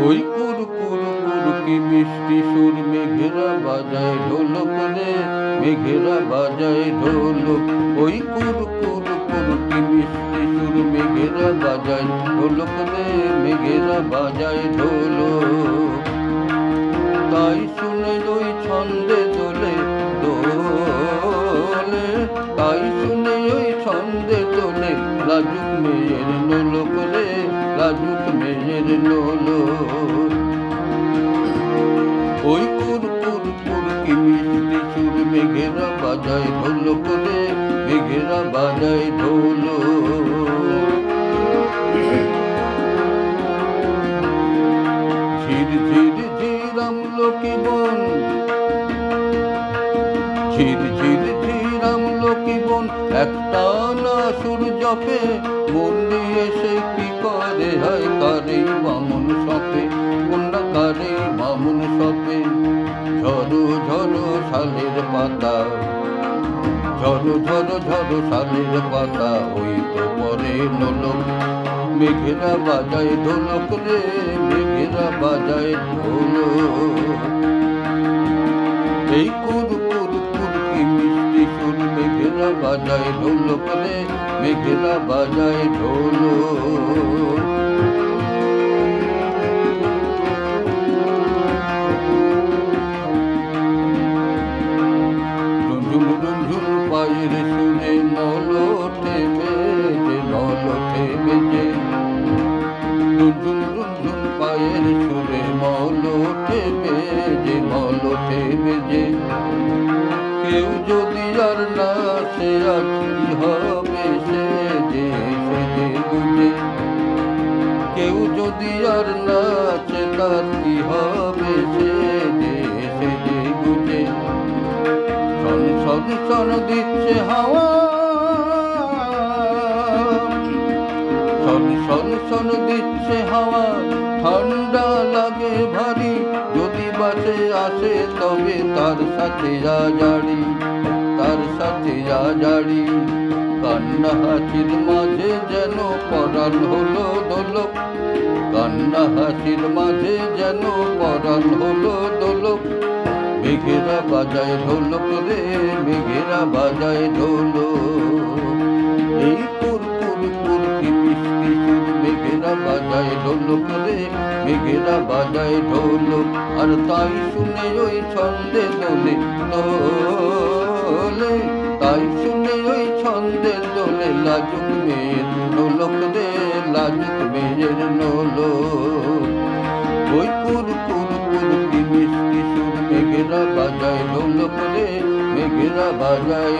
ওই কুর কুর কুর কি মিষ্টি সুর মেঘেরা বাজায় ঢোলক রে মেঘেরা বাজায় ঢোলক ওই কুর কুর কুর কি মিষ্টি সুর মেঘেরা বাজায় ঢোলক রে মেঘেরা বাজায় ঢোলক তাই শুনে ওই ছন্দে দোলে দোলে, তাই শুনে ছন্দে দোলে লাজুক মেয়ের নোলক রে লাজুক মেয়ের নোলক ওই কুর কুর কুর কি মিষ্টি সুর মেঘেরা বাজায় ঢোলক রে মেঘেরা বাজায় ঢোলক ঝির ঝির ঝিরাম লোকে বন ঝির ঝির ঝিরাম লোকে বন একটা না সুর জপে মন দিয়ে সে কি করে? হয় কারে বামন সপে কন্যা কারে বামন সপে? ঝরো ঝরো শালের পাতা, ঝরো ঝরো ঝরো শালের পাতা, ওই তো পরে নলক। মেঘেরা বাজায় ঢোলক রে, মেঘেরা বাজায় ঢোলক বাজায় ঢোল রে মেঘেরা বাজায় ঢোলক আর সে আজ কি হবে সে কেউ যদি আর না সে তার কি হবে সে যে সে যে বুঝে। শন শন শন দিচ্ছে হাওয়া। শন শন দিচ্ছে হাওয়া। ঠান্ডা লাগে ভারী, যদি বাসে আসে তবে তার সাথে রাজাড়ি তার সাথে রাজাড়ি কান্না হাসির মাঝে যেন পরাণ হলো দোলক। কান্না হাসির মাঝে যেন পরাণ হলো দোলক। মেঘেরা বাজায় ঢোলক রে, মেঘেরা বাজায় ঢোলক। এই কুর কুর কুর কি মিষ্টি সুর মেঘেরা বাজায় ঢোলক রে, মেঘেরা বাজায় ঢোলক। আর তাই শুনে ওই ছন্দে দোলে। দোলে তাই শুনে ওই দোলে লাজুক মেয়ের নোলক রে, লাজুক মেয়ের নোলক ওই কুর কুর কুর কি মিষ্টি সুর, মেঘেরা বাজায় নোলক রে, মেঘেরা বাজায়